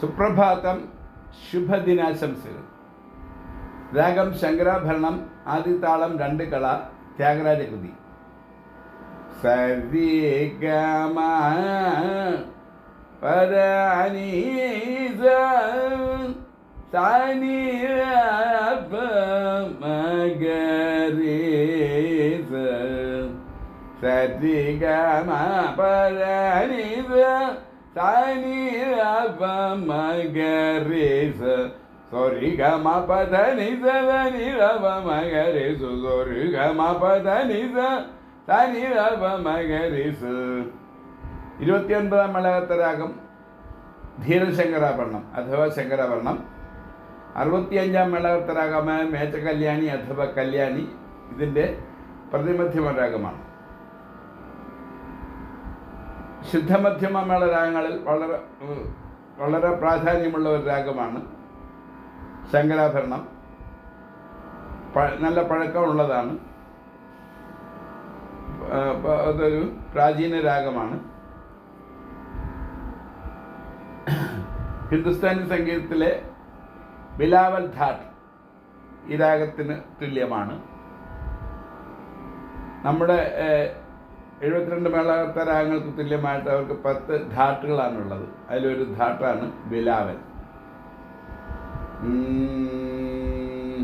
സുപ്രഭാതം ശുഭദിനാശംസകൾ. രാഗം ശങ്കരാഭരണം ആദിതാളം രണ്ട് കള ത്യാഗരാജ കൃതി സരിഗമ പരാനീസ മഗരീസ സരിഗമ പരാനീസ സാനിരപ മഗരീസ സൊരിഗമ പദ നിസ നിരവ മഗരീസു സൊരിഗമ പദ നിസ സനിരവ മഗരീസ് ഇരുപത്തിയൊൻപതാം മലകത്ത രാഗം ധീരശങ്കരാഭരണം അഥവാ ശങ്കരാഭരണം. അറുപത്തിയഞ്ചാം മേളകത്ത രാഗമായ മേച്ച കല്യാണി അഥവാ കല്യാണി. ഇതിന്റെ പ്രതിമധ്യമ ശുദ്ധമധ്യമ മേള രാഗങ്ങളിൽ വളരെ വളരെ പ്രാധാന്യമുള്ള ഒരു രാഗമാണ് ശങ്കരാഭരണം. നല്ല പഴക്കമുള്ളതാണ്. അതൊരു പ്രാചീന രാഗമാണ്. ഹിന്ദുസ്ഥാനി സംഗീതത്തിലെ ബിലാവൽ ധാട്ട് ഈ രാഗത്തിന് തുല്യമാണ്. നമ്മുടെ എഴുപത്തിരണ്ട് മേളകത്ത രാഗങ്ങൾക്ക് തുല്യമായിട്ട് അവർക്ക് പത്ത് ധാട്ടുകളാണുള്ളത് അതിലൊരു ധാട്ടാണ് ബിലാവൽ ഉം.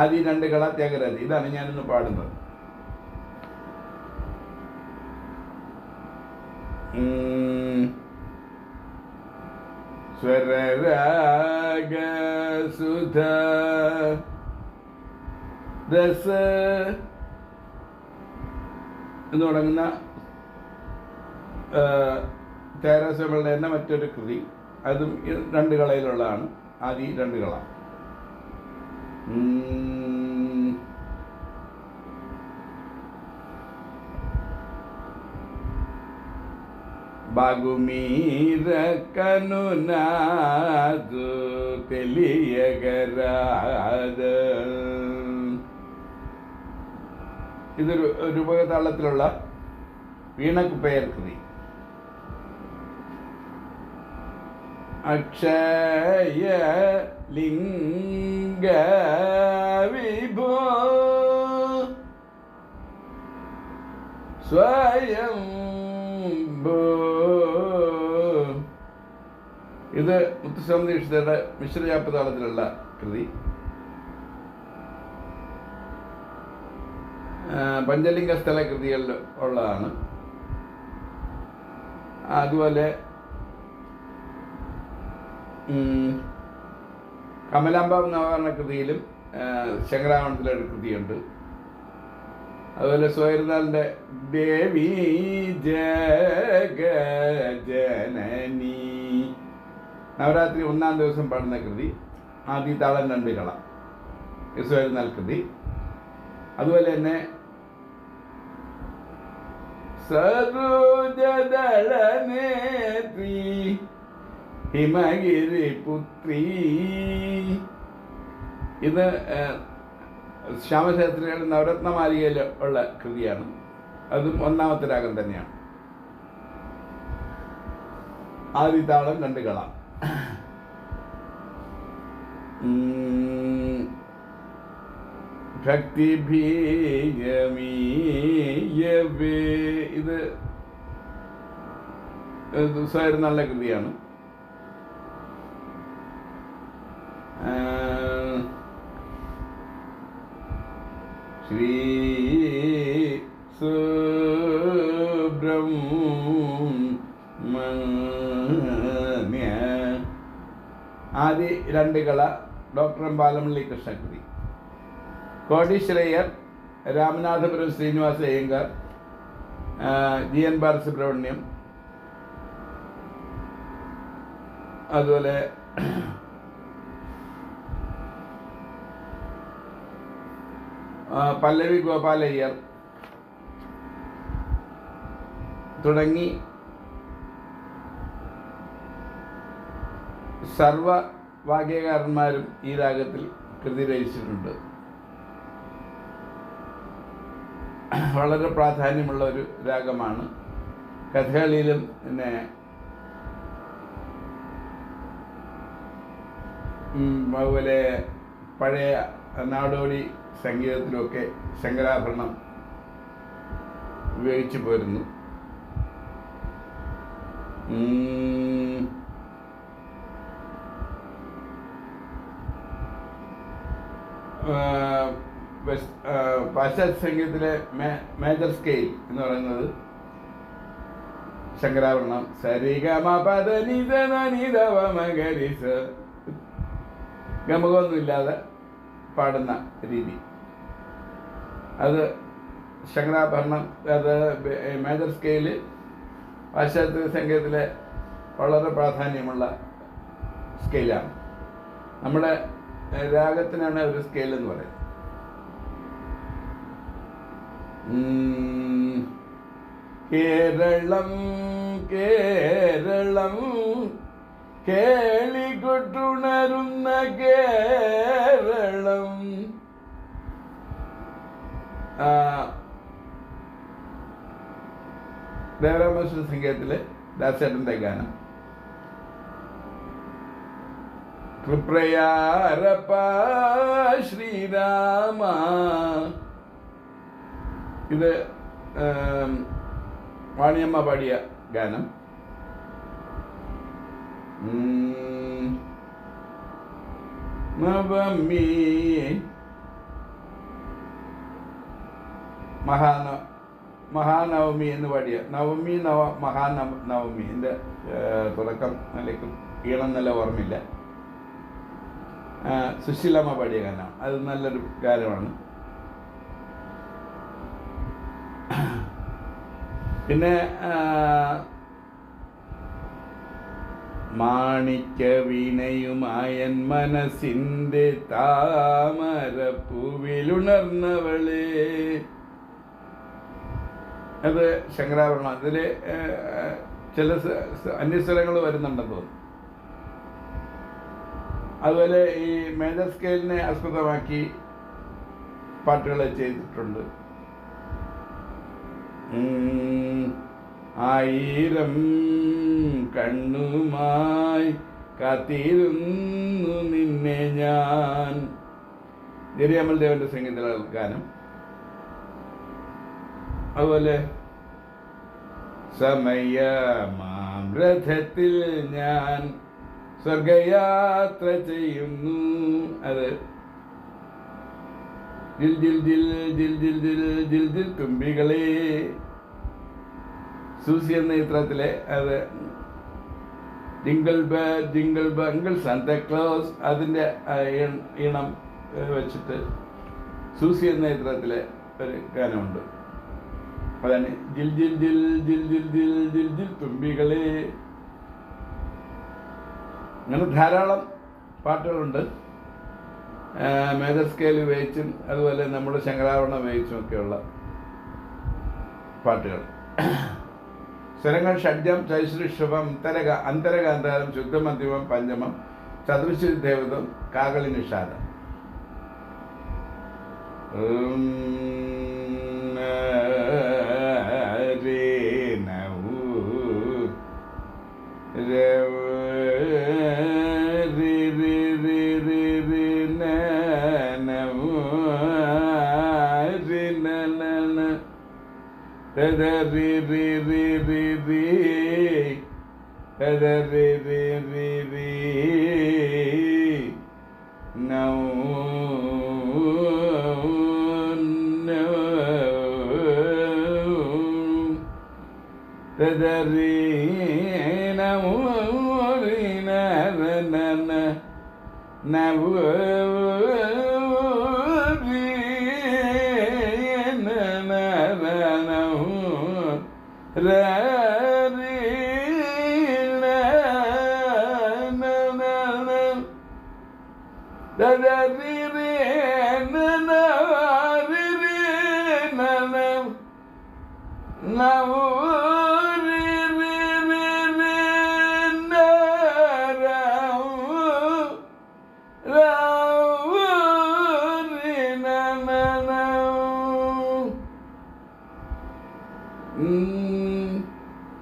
ആദ്യം രണ്ട് കള ത്യാഗരാജ ഇതാണ് ഞാനിന്ന് പാടുന്നത്. സ്വരരാഗ സുധ രസ എന്ന് തുടങ്ങുന്ന തേരാസ്വാമികളുടെ തന്നെ മറ്റൊരു കൃതി. അതും രണ്ട് കളയിലുള്ളതാണ്. ആദ്യം രണ്ട് കള. ഉം. బాగుమీర కనునాదు తెలియగరాద ഇതൊരു രൂപകതാളത്തിലുള്ള വീണക്കുപ്പയർ കൃതി അക്ഷയ ലിംഗ വിഭോ സ്വയം ഇത് മുത്തുസ്വാമി ദീക്ഷിതരുടെ കൃതി. പഞ്ചലിംഗ സ്ഥല കൃതികളിൽ ഉള്ളതാണ്. അതുപോലെ ഉം, എന്ന് പറഞ്ഞ കൃതിയിലും ശങ്കരാമണത്തിലൊരു കൃതിയുണ്ട്. അതുപോലെ സോയർനാളിന്റെ ദേവി ജഗജനനി. നവരാത്രി ഒന്നാം ദിവസം പാടുന്ന കൃതി ആദ്യ താളം രണ്ട് കള സ്വയരുന്നാൾ കൃതി. അതുപോലെ തന്നെ സരോജദളനേത്രി ഹിമഗിരി പുത്രി ഇത് ശ്യാമശാസ്ത്രിയുടെ നവരത്ന മാലികയിൽ ഉള്ള കൃതിയാണ്. അതും ഒന്നാമത്തെ രാഗം തന്നെയാണ്. ആദിതാളം ഉം. ഭക്തി ഭീയമീയവേ. ഇത് സ്വയം നല്ല കൃതിയാണ്. ശ്രീ സുബ്രഹ്മണ്യ ആദ്യ രണ്ട് കള ഡോക്ടർ എം ബാലമുള്ളി കൃഷ്ണകൃതി കോടീശ്വരയ്യർ രാമനാഥപുരം ശ്രീനിവാസ അയ്യങ്കാർ ജി എൻ ബാലസുബ്രഹ്മണ്യം അതുപോലെ പല്ലവി ഗോപാലയ്യർ തുടങ്ങി സർവ വാഗ്യകാരന്മാരും ഈ രാഗത്തിൽ കൃതി രചിച്ചിട്ടുണ്ട്. വളരെ പ്രാധാന്യമുള്ള ഒരു രാഗമാണ്. കഥകളിയിലും പിന്നെ അതുപോലെ പഴയ നാടോടി സംഗീതത്തിലുമൊക്കെ ശങ്കരാഭരണം ഉപയോഗിച്ചു പോരുന്നു. പാശ്ചാത്യ സംഗീതത്തിലെ മേജർ സ്കെയിൽ എന്ന് പറയുന്നത് ശങ്കരാഭരണം. സരിഗമ ഗമകമൊന്നുമില്ലാതെ പാടുന്ന രീതി. അത് ശങ്കരാഭരണം അത് മേജർ സ്കെയിൽ പാശ്ചാത്യ സംഗീതത്തിലെ വളരെ പ്രാധാന്യമുള്ള സ്കെയിലാണ് നമ്മുടെ രാഗത്തിനാണ് ഒരു സ്കെയിൽ എന്ന് പറയുന്നത്. കേരളം കേരളം കേളികൊട്ടുണരുന്ന കേരളം ആ, ദേവരാമകൃഷ്ണ സംഗീതത്തിലെ ദാസേട്ടന്റെ ഗാനം കൃപ്രയാരപ്പ ശ്രീരാമ. ഇത് വാണിയമ്മ പാടിയ ഗാനം. നവമി മഹാന മഹാനവമി എന്ന് പാടിയ. നവമി നവ മഹാനവ നവമി എന്റെ തുടക്കം നിലയ്ക്ക് ഈണം നല്ല ഓർമ്മയില്ല. സുശീലമ്മ പാടിയ ഗാനമാണ്. അത് നല്ലൊരു ഗാനമാണ്. പിന്നെ മാണിക്യ വീണയുമായൻ മനസ്സിന്റെ താമരപ്പൂവിലുണർന്നവളെ അത് ശങ്കരാഭരണം അതിൽ ചില അന്യസ്വരങ്ങൾ വരുന്നുണ്ടെന്ന് തോന്നുന്നു. അതുപോലെ ഈ മേജർ സ്കെയിലിനെ ആസ്പദമാക്കി പാട്ടുകൾ ചെയ്തിട്ടുണ്ട്. ആയിരം കണ്ണുമായി കാത്തിരുന്നു നിന്നെ ഞാൻ. ജെറിയാമൽ ദേവന്റെ സംഗീത ഗാനം അതുപോലെ സമയമാം രഥത്തിൽ ഞാൻ സ്വർഗയാത്ര ചെയ്യുന്നു. അത് ദിൽ ദിൽ ദിൽ ദിൽ ദിൽ ദിൽ ദിൽ ദിൽ തുമ്പികളെ സൂസി എന്ന ചിത്രത്തിലെ അത് ജിങ്കിൾ ബ ജിങ്കിൾ ബങ്കിൾ സാന്താക്ലോസ് അതിന്റെ ഇണം വെച്ചിട്ട് സൂസി എന്ന ചിത്രത്തിലെ ഒരു ഗാനമുണ്ട്. അതാണ് ദിൽ ദിൽ ദിൽ ദിൽ ദിൽ ദിൽ ദിൽ ദിൽ തുമ്പികളെ. അങ്ങനെ ധാരാളം പാട്ടുകളുണ്ട്. മേജർ സ്കെയിൽ ഉപയോഗിച്ചും അതുപോലെ നമ്മുടെ ശങ്കരാഭരണം ഉപയോഗിച്ചും ഒക്കെയുള്ള പാട്ടുകൾ. സ്വരങ്ങൾ ഷഡ്ജം ചൈശ്രുഷഭം അന്തരക അന്തരകാന്താരം ശുദ്ധമധ്യമം പഞ്ചമം ചതുർശ്രുതി ദേവതം കാകളി നിഷാദം da da bi bi bi bi bi da da bi bi تدرين مولين نبوة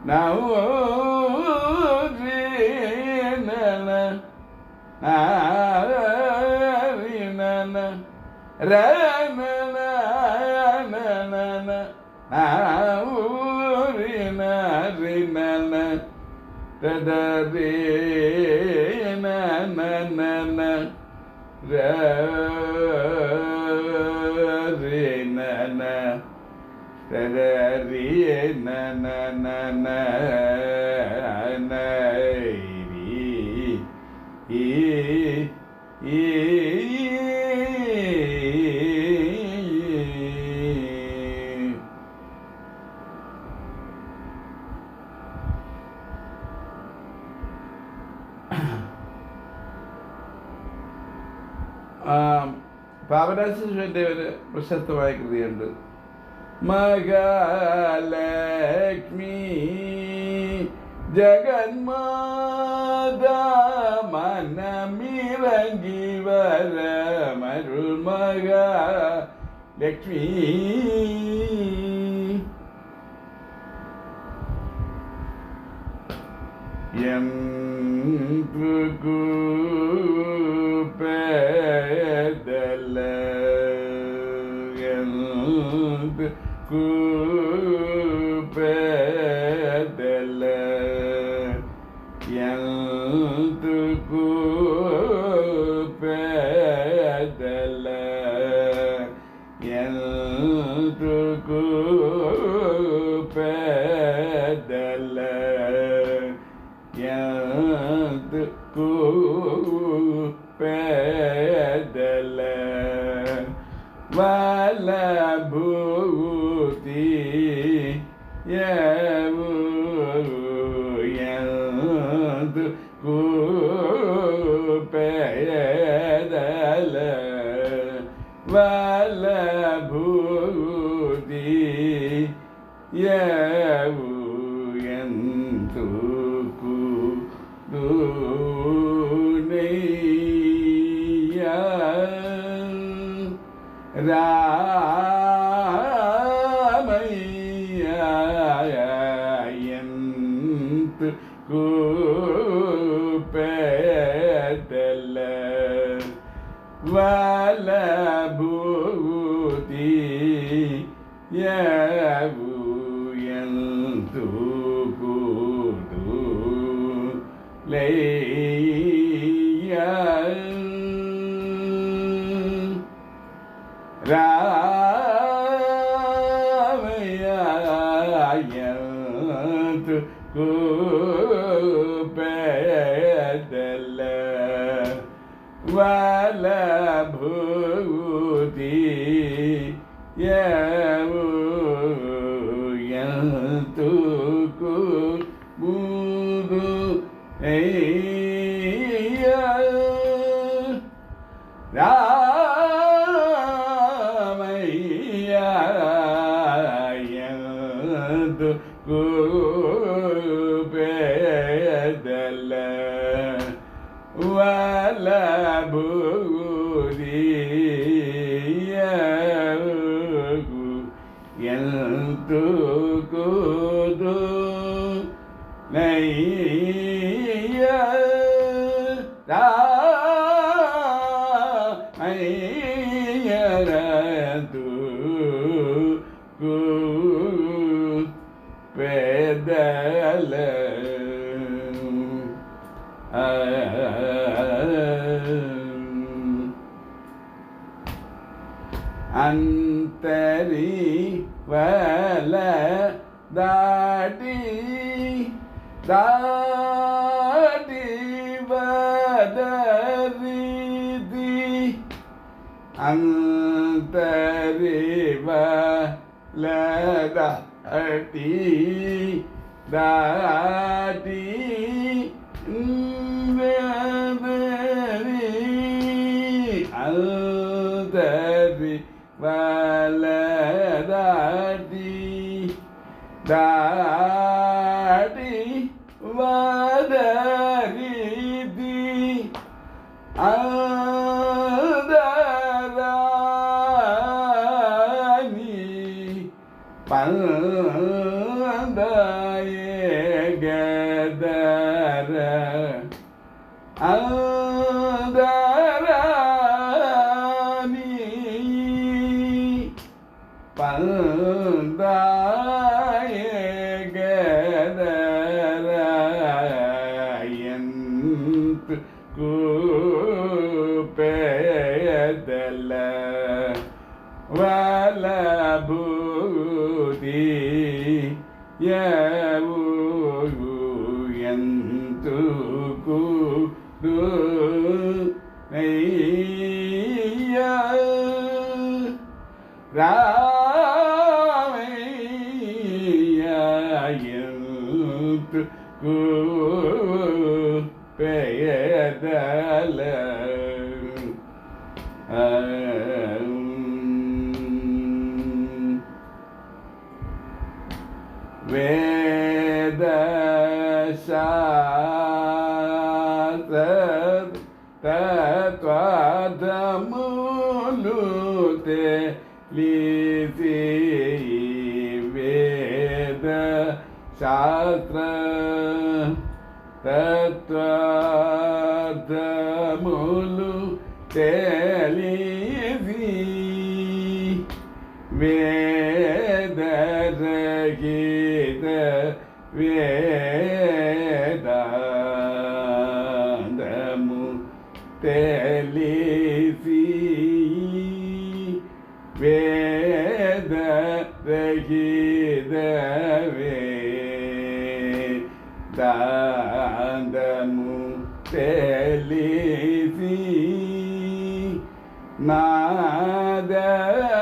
na na na na na പാപരാശിന്റെ ഒരു പ്രശസ്തമായ കൃതിയുണ്ട്. महालक्ष्मी जगन्मादा मन मिरङ्गीवर मरुमग लक्ष्मी यम् कुकुपे Good. Yeah. ಸ್ತುತಿಯವು ಎಂದು ಕೂಡು ಲೈ Now. அந்தரி வல தாடி தாடி வதரிதி. அந்தரி வல தாடி தாடி தாடி வா ولا بودي يا పాదములు తెలిసి వేద శాస్త్ర తత్వార్థములు తెలిసి వేద రహిత వేద വേദാന്തമു തെളിസി നാദവിദ്യ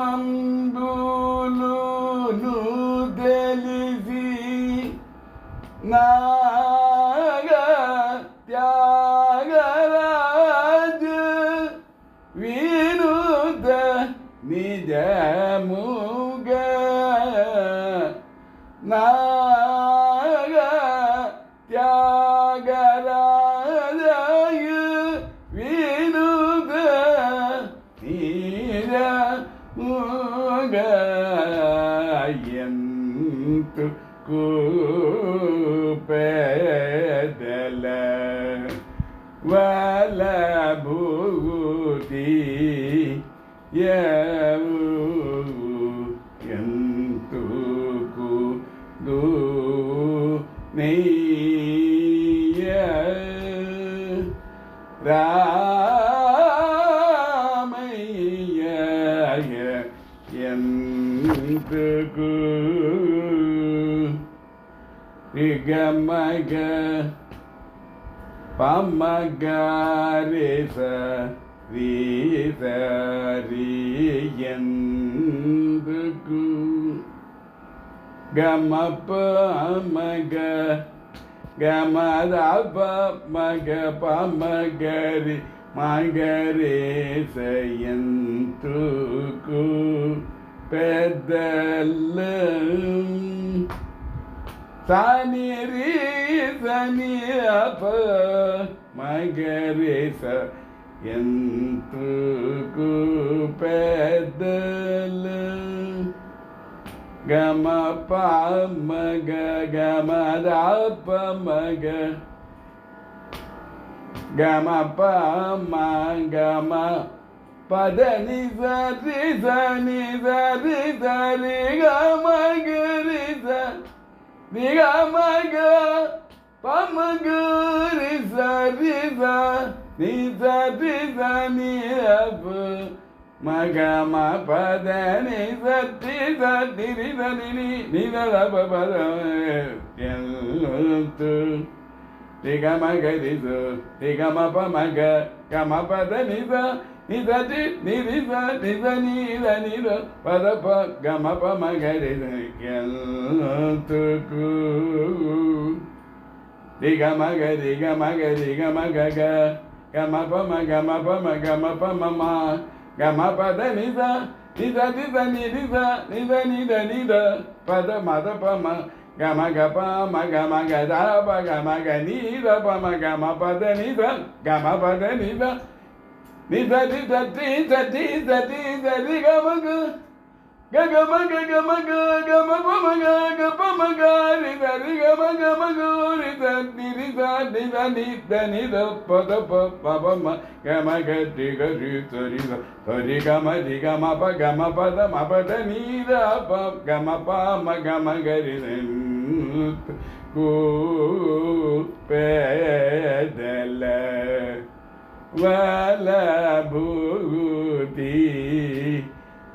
Um. ಯಾವುವು ಎಂತೂಕು ದೂ ನೈಯ ರಾಮಯ್ಯ ಎಂತೂಕು ರಿಗಮಗ ಪಮಗ ರೇ ಸರಿ தரியன்று கமப்ப மக கமத மக பமகரி மகரேசயந்துக்கு பெதல்ல சனிரி சனி அப்ப மகரேச ఎందుకు పెద్దలు గమ పామగ గమ దాపమగ గమ పమ గమ పద నిజరి జని జరి జరి గమ గరి జరి గమ గ పమ గరి జరి நிசனி மக மபத நிசட்டி சட்டி நிதனி நிதபத திகமக நிது திகமப மக கமபத நித நிதட்டி நிரிச நித நீல நித பதப கமப மக ரிதக்கு திகமக திகமக திகமக గమ పమ గమ పమ గమ పమ మా గమ పద నిద నిద నిద నిద నిద నిద నిద పద మద పమ గమ గప మగమ గదాప గమ గనీద పమ గమ పద నిద గమ పద నిద నిద నిద టీ టీ టీ టీ గమ గ మ గ గ గ మ గ గ మ గ గ మ ప మ గ గ ప మ గ రి ద రి గ మ గ మ గ రి ద ని రి ద ని ద ని ద ని ద ప ద ప ప ప మ గ మ గ రి గ రి ద రి ద ద రి గ మ రి గ మ ప గ మ ప ద మ ప ద